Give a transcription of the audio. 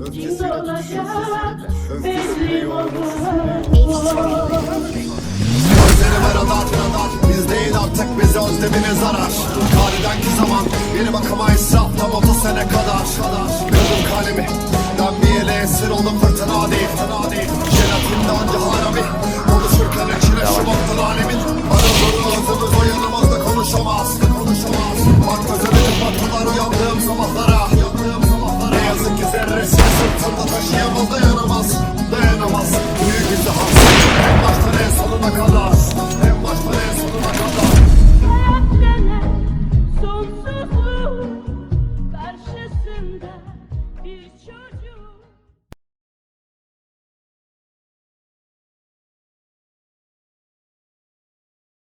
Öfkesiyle tutuşuyor adat Biz değil artık bizi özlemine zarar Tarihten ki zaman Yeni bakıma israf tam 30 sene kadar Kırdım kalemi Ben bir ele esir oldum fırtına değil Fırtına değil Çanta taşıyamaz dayanamaz Dayanamaz. Büyük izdiham En baştan en sonuna kadar. En baştan en sonuna kadar. Sebzeler sonsuzluğun karşısında bir çocuk.